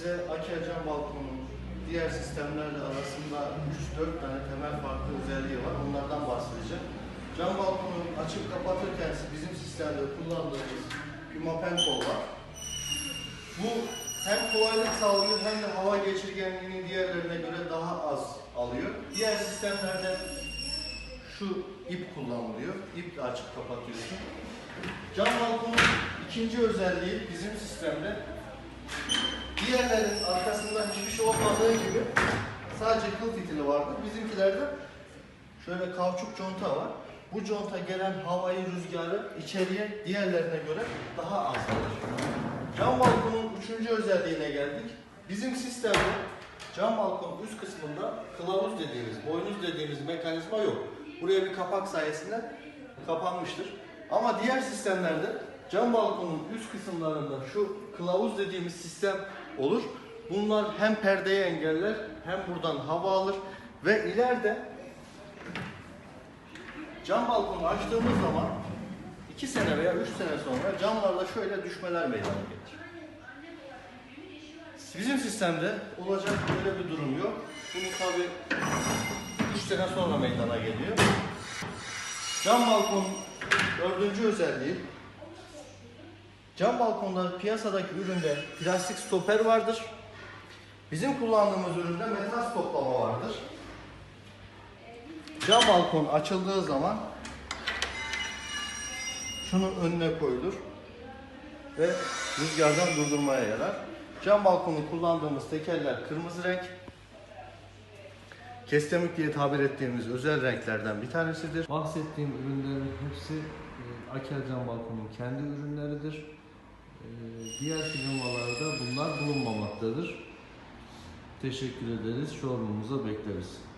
size Aker cam balkonun diğer sistemlerle arasında 3-4 tane temel farklı özelliği var. Onlardan bahsedeceğim. Cam balkonu açıp kapatırken bizim sistemde kullandığımız pimapen kol var. Bu hem kolaylık sağlıyor hem de hava geçirgenliğini diğerlerine göre daha az alıyor. Diğer sistemlerde şu ip kullanılıyor. İple açıp kapatıyorsun. Cam balkonun ikinci özelliği bizim sistemde diğerlerin arkasında hiçbir şey olmadığı gibi sadece kıl fitili vardır. Bizimkilerde şöyle kauçuk conta var. Bu conta gelen havayı, rüzgarı içeriye diğerlerine göre daha az alır. Cam balkonun üçüncü özelliğine geldik. Bizim sistemde cam balkonun üst kısmında kılavuz dediğimiz, boynuz dediğimiz mekanizma yok. Buraya bir kapak sayesinde kapanmıştır. Ama diğer sistemlerde cam balkonun üst kısımlarında şu kılavuz dediğimiz sistem olur. Bunlar hem perdeyi engeller hem buradan hava alır ve ileride cam balkonu açtığımız zaman 2 sene veya 3 sene sonra camlarda şöyle düşmeler meydana gelir. Bizim sistemde olacak böyle bir durum yok. Bunu tabi 3 sene sonra meydana geliyor. Cam balkon dördüncü özelliği Cam balkonda piyasadaki üründe plastik stoper vardır. Bizim kullandığımız üründe metal stoplama vardır. Cam balkon açıldığı zaman şunun önüne koyulur ve rüzgardan durdurmaya yarar. Cam balkonu kullandığımız tekerler kırmızı renk. Kestemik diye tabir ettiğimiz özel renklerden bir tanesidir. Bahsettiğim ürünlerin hepsi e, Akel Cam Balkon'un kendi ürünleridir. E, diğer firmalarda bunlar bulunmamaktadır. Teşekkür ederiz. Showroom'umuza bekleriz.